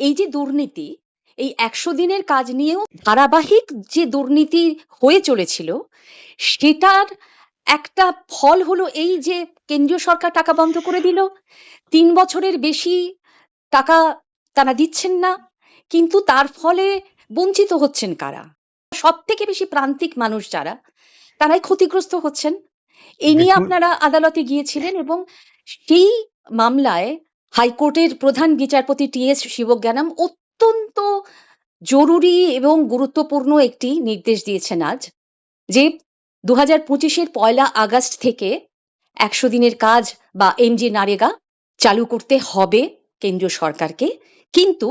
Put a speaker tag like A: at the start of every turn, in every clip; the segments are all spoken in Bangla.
A: এই যে দুর্নীতি এই একশো দিনের কাজ নিয়েও ধারাবাহিক যে দুর্নীতি হয়ে চলেছিল সেটার একটা ফল হলো এই যে কেন্দ্রীয় সরকার টাকা বন্ধ করে দিল তিন বছরের বেশি টাকা তারা দিচ্ছেন না কিন্তু তার ফলে বঞ্চিত হচ্ছেন কারা? সব থেকে বেশি প্রান্তিক মানুষ যারা তারাই ক্ষতিগ্রস্ত হচ্ছেন। এই নিয়ে আপনারা আদালতে গিয়েছিলেন এবং সেই মামলায় হাইকোর্টের প্রধান বিচারপতি টি এস শিবজ্ঞানম অত্যন্ত জরুরি এবং গুরুত্বপূর্ণ একটি নির্দেশ দিয়েছেন আজ যে দু হাজার পঁচিশের পয়লা আগস্ট থেকে একশো দিনের কাজ বা এমজি নারেগা চালু করতে হবে কেন্দ্রীয় সরকারকে। কিন্তু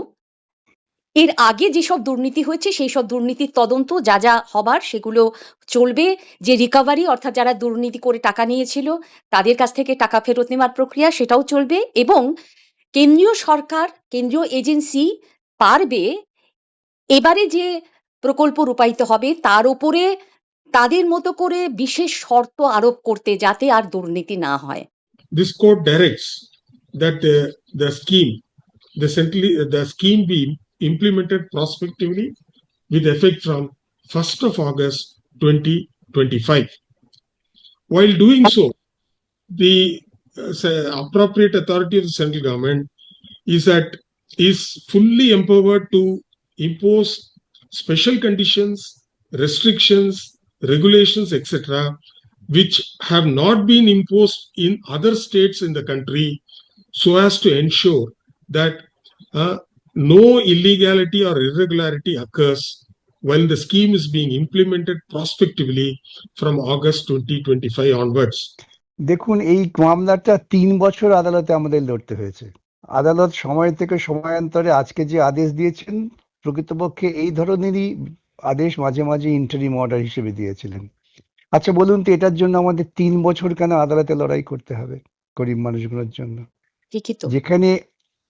A: এর আগে যেসব দুর্নীতি হয়েছে সেই সব দুর্নীতির তদন্ত যা যা হবার সেগুলো চলবে। যে রিকভারি অর্থাৎ যারা দুর্নীতি করে টাকা নিয়েছিল তাদের কাছ থেকে টাকা ফেরত নেওয়ার প্রক্রিয়া সেটাও চলবে এবং কেন্দ্রীয় সরকার কেন্দ্রীয় এজেন্সি পারবে এবারে যে প্রকল্প রূপায়িত হবে তার উপরে তাদের মতো করে বিশেষ শর্ত আরোপ করতে যাতে আর দুর্নীতি না হয়।
B: This court directs that the, the scheme, the, centrally, the scheme implemented prospectively with effect from 1st of August 2025. While doing so, the uh, appropriate authority of the central government is that is fully empowered to impose special conditions, restrictions, regulations, etc., which have not been imposed in other states in the country so as to ensure that uh, no illegality or irregularity occurs while the scheme is being implemented prospectively from August 2025 onwards.
C: দেখুন এই মামলাটা তিন বছর আদালতে আমাদের লড়তে হয়েছে। আদালত সময় থেকে সময়ান্তরে আজকে যে আদেশ দিয়েছেন প্রকৃতপক্ষে এই ধরনেরই আদেশ মাঝে মাঝে ইন্টারিম অর্ডার হিসেবে দিয়েছিলেন। আচ্ছা বলুন তো এটার জন্য আমাদের তিন বছর কেন আদালতে লড়াই করতে হবে গরিব মানুষগুলোর জন্য?
A: ঠিকই তো
C: যেখানে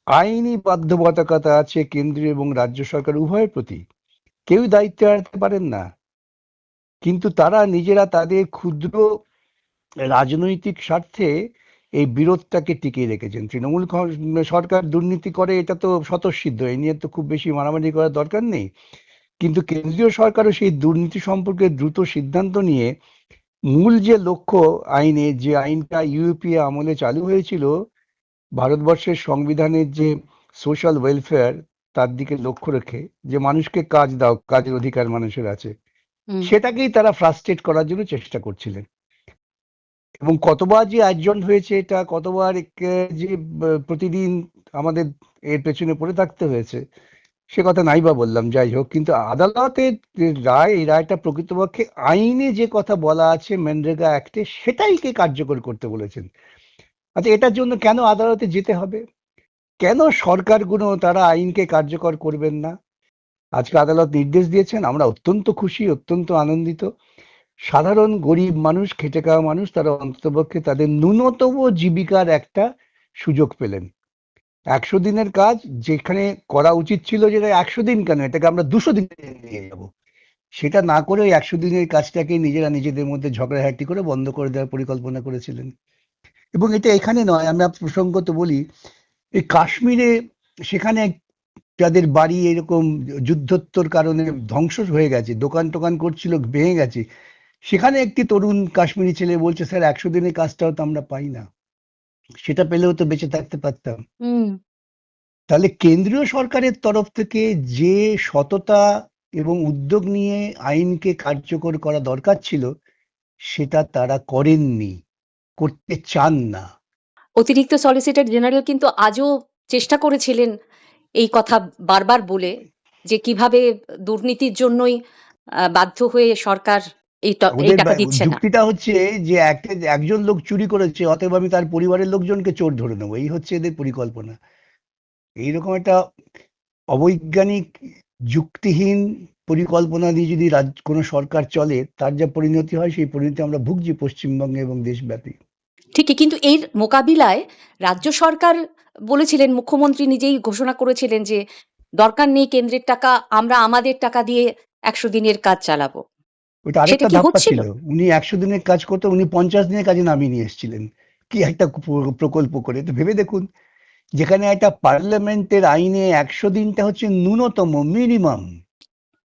C: আইনি বাধ্যবাধকতা আছে কেন্দ্রীয় এবং রাজ্য সরকার উভয়ের প্রতি। কেউ দায়িত্ব এড়াতে পারেন না। কিন্তু তারা নিজেরা তাদের ক্ষুদ্র রাজনৈতিক স্বার্থে এই বিরোধটাকে টিকিয়ে রেখেছেন। তৃণমূল সরকার দুর্নীতি করে, এটা তো স্বতঃসিদ্ধ এই নিয়ে তো খুব বেশি মারামারি করার দরকার নেই। কিন্তু কেন্দ্রীয় সরকারও সেই দুর্নীতি সম্পর্কে দ্রুত সিদ্ধান্ত নিয়ে মূল যে লক্ষ্য আইনে, যে আইনটা ইউপিএ আমলে চালু হয়েছিল ভারতবর্ষের সংবিধানের যে সোশ্যাল ওয়েলফেয়ার তার দিকে লক্ষ্য রেখে যে মানুষকে কাজ দাও কাজের অধিকার মানুষের আছে সেটাকেই তারা ফ্রাস্ট্রেট করার জন্য চেষ্টা করছিলেন। এবং কতবার যে অ্যাডজন্ট হয়েছে এটা কতবার যে প্রতিদিন আমাদের এর পেছনে পড়ে থাকতে হয়েছে সে কথা নাই বা বললাম যাই হোক। কিন্তু আদালতের রায় এই রায়টা প্রকৃতপক্ষে আইনে যে কথা বলা আছে মেনরেগা অ্যাক্টে সেটাইকে কার্যকর করতে বলেছেন। আচ্ছা এটার জন্য কেন আদালতে যেতে হবে? কেন সরকারগুলো তারা আইনকে কার্যকর করবেন না? আজকে আদালত নির্দেশ দিয়েছেন, আমরা অত্যন্ত খুশি, অত্যন্ত আনন্দিত। সাধারণ গরিব মানুষ, খেটে খাওয়া মানুষ, তারা অন্ততপক্ষে তাদের ন্যূনতম জীবিকার একটা সুযোগ পেলেন। একশো দিনের কাজ, যেখানে করা উচিত ছিল যেটা একশো দিন কেন? এটাকে আমরা দুশো দিনে নিয়ে যাব। সেটা না করে ওই একশো দিনের কাজটাকে নিজেরা নিজেদের মধ্যে ঝগড়াঝাটি করে বন্ধ করে দেওয়ার পরিকল্পনা করেছিলেন। এবং এটা এখানে নয় আমরা প্রসঙ্গত বলি এই কাশ্মীরে সেখানে যাদের বাড়ি এরকম যুদ্ধোত্তর কারণে ধ্বংস হয়ে গেছে দোকান টোকান করছিল ভেঙে গেছে সেখানে একটি তরুণ কাশ্মীরি ছেলে বলছে স্যার একশো দিনের কাজটাও তো আমরা পাই না সেটা পেলেও তো বেঁচে থাকতে পারতাম।
A: হুম,
C: তাহলে কেন্দ্রীয় সরকারের তরফ থেকে যে সততা এবং উদ্যোগ নিয়ে আইনকে কার্যকর করা দরকার ছিল সেটা তারা করেননি। করতে চান না।
A: অতিরিক্ত সলিসিটর জেনারেল কিন্তু আজও চেষ্টা করেছিলেন এই কথা বারবার বলে যে কীভাবে দুর্নীতির জন্যই বাধ্য হয়ে সরকার এই ট- এই
C: ওদের
A: টাকা দিচ্ছে না।
C: যুক্তিটা হচ্ছে যে একজন লোক চুরি করেছে অতএব আমি তার পরিবারের লোকজনকে চোর ধরে নেব। এই হচ্ছে এদের পরিকল্পনা। এইরকম একটা অবৈজ্ঞানিক যুক্তিহীন পরিকল্পনা দিয়ে যদি রাজ কোনো সরকার চলে তার যা পরিণতি হয় সেই পরিণতি আমরা ভুগছি পশ্চিমবঙ্গে এবং দেশব্যাপী।
A: ঠিকই কিন্তু এর মোকাবিলায় রাজ্য সরকার বলেছিলেন মুখ্যমন্ত্রী নিজেই ঘোষণা করেছিলেন যে দরকার নেই কেন্দ্রের টাকা আমরা আমাদের টাকা দিয়ে একশো দিনের কাজ চালাবো।
C: ওটা আরেকটা ধাপ্পা ছিল। উনি একশো দিনের কাজ করতে উনি পঞ্চাশ দিনের কাজে নামিয়ে নিয়ে এসেছিলেন। কি একটা প্রকল্প করে তো ভেবে দেখুন যেখানে একটা পার্লামেন্টের আইনে একশো দিনটা হচ্ছে ন্যূনতম মিনিমাম।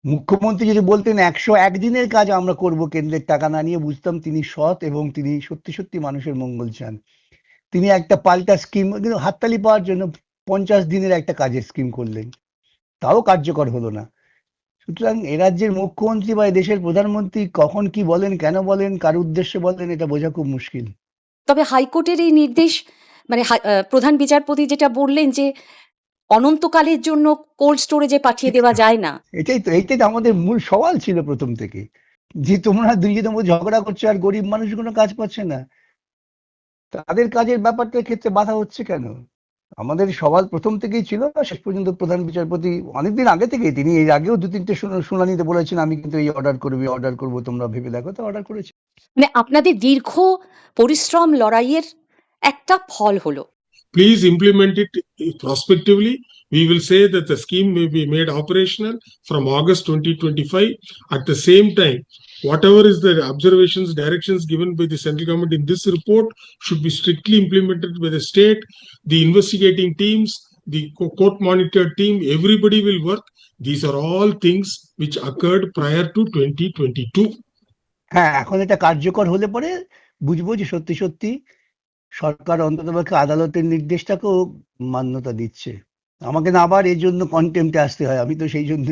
C: মুখ্যমন্ত্রী যদি বলতেন একশো একদিনের কাজ আমরা করব কেন্দ্রের টাকা না নিয়ে, বুঝতাম তিনি সৎ এবং তিনি সত্যি সত্যি মানুষের মঙ্গল চান। তিনি একটা পাল্টা স্কিম কিন্তু হাততালি পাওয়ার জন্য পঞ্চাশ দিনের একটা কাজের স্কিম করলেন। তাও কার্যকর হলো না। সুতরাং এ রাজ্যের মুখ্যমন্ত্রী বা দেশের প্রধানমন্ত্রী কখন কি বলেন, কেন বলেন, কার উদ্দেশ্যে বলেন, এটা বোঝা খুব মুশকিল।
A: তবে হাইকোর্টের এই নির্দেশ মানে প্রধান বিচারপতি যেটা বললেন যে অনন্তকালের জন্য কোল্ড স্টোরেজে পাঠিয়ে দেওয়া যায় না।
C: এটাই তো এইটাই তো আমাদের মূল সওয়াল ছিল প্রথম থেকে। যে তোমরা দুইজনের মধ্যে ঝগড়া করছ আর গরিব মানুষ কোনো কাজ পাচ্ছে না। তাদের কাজের ব্যাপারটার ক্ষেত্রে বাধা হচ্ছে কেন? আমাদের সওয়াল প্রথম থেকেই ছিল শেষ পর্যন্ত প্রধান বিচারপতি অনেকদিন আগে থেকেই তিনি এর আগেও দু তিনটে শুনা- শুনানিতে বলেছেন আমি কিন্তু এই অর্ডার করবি অর্ডার করব তোমরা ভেবে দেখো। তো অর্ডার করেছে।
A: মানে আপনাদের দীর্ঘ পরিশ্রম লড়াইয়ের একটা ফল হলো।
B: Please implement it prospectively. We will say that the scheme may be made operational from August 2025. At the same time, whatever is the observations, directions given by the central government in this report should be strictly implemented by the state, the investigating teams, the co- court monitored team, everybody will work. These are all things which occurred prior to 2022.
C: হ্যাঁ এখন এটা কার্যকর হলে পরে বুঝবো যে সত্যি সত্যি সরকার অন্ততপক্ষে আদালতের নির্দেশটাকেও মান্যতা দিচ্ছে। আমাকে না আবার এর জন্য কন্টেম্পটে আসতে হয়। আমি তো সেই জন্য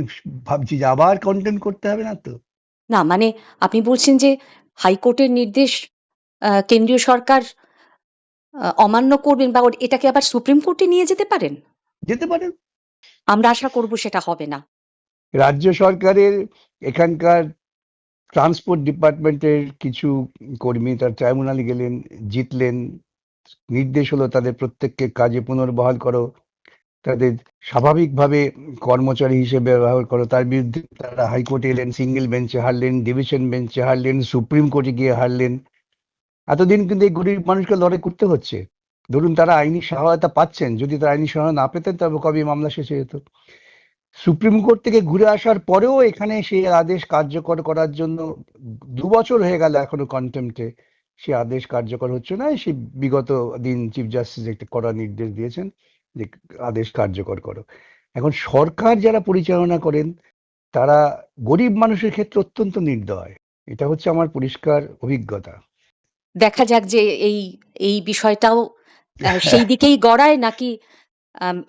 C: ভাবছি যে আবার কন্টেম্প করতে হবে না তো?
A: না মানে আপনি বলছেন যে হাইকোর্টের নির্দেশ কেন্দ্রীয় সরকার অমান্য করবেন বা এটাকে আবার সুপ্রিম কোর্টে নিয়ে যেতে পারেন?
C: যেতে পারেন
A: আমরা আশা করব সেটা হবে না।
C: রাজ্য সরকারের এখানকার ট্রান্সপোর্ট ডিপার্টমেন্টের কিছু কর্মী তার ট্রাইব্যুনালে গেলেন জিতলেন নির্দেশ হলো তাদের প্রত্যেককে কাজে পুনর্বহাল করো, তাদের স্বাভাবিকভাবে কর্মচারী হিসেবে ব্যবহার করো। তার বিরুদ্ধে তারা হাইকোর্টে এলেন, সিঙ্গেল বেঞ্চে হারলেন, ডিভিশন বেঞ্চে হারলেন, সুপ্রিম কোর্টে গিয়ে হারলেন। এতদিন কিন্তু এই গরিব মানুষকে লড়াই করতে হচ্ছে। ধরুন তারা আইনি সহায়তা পাচ্ছেন, যদি তারা আইনি সহায়তা না পেতেন তবে কবে মামলা শেষ হয়ে যেত? সুপ্রিম কোর্ট থেকে ঘুরে আসার পরেও এখানে সেই আদেশ কার্যকর করার জন্য দু বছর হয়ে গেল এখনও কন্টেম্পটে সে আদেশ কার্যকর হচ্ছে না সে বিগত দিন চিফ জাস্টিস একটা কড়া নির্দেশ দিয়েছেন যে আদেশ কার্যকর করো। এখন সরকার যারা পরিচালনা করেন তারা গরিব মানুষের ক্ষেত্রে অত্যন্ত নির্দয়। এটা হচ্ছে আমার পরিষ্কার অভিজ্ঞতা।
A: দেখা যাক যে এই এই বিষয়টাও সেই দিকেই গড়ায় নাকি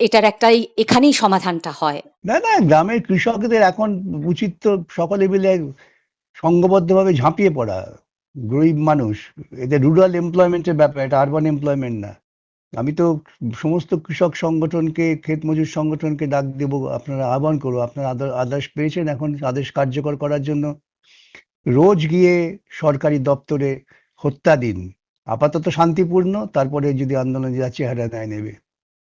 A: এটার একটাই এখানেই সমাধানটা হয়?
C: না না গ্রামের কৃষকদের এখন উচিত তো সকলে মিলে সংঘবদ্ধভাবে ঝাঁপিয়ে পড়া। গরিব মানুষ এদের রুরাল এমপ্লয়মেন্টের ব্যাপার, এটা আরবান এমপ্লয়মেন্ট না। আমি তো সমস্ত কৃষক সংগঠনকে, ক্ষেত মজুর সংগঠনকে ডাক দেবো, আপনারা আহ্বান করব আপনারা আদা- আদেশ পেয়েছেন এখন আদেশ কার্যকর করার জন্য। রোজ গিয়ে সরকারি দপ্তরে হত্যা দিন। আপাতত শান্তিপূর্ণ, তারপরে যদি আন্দোলন যা চেহারা নেয় নেবে।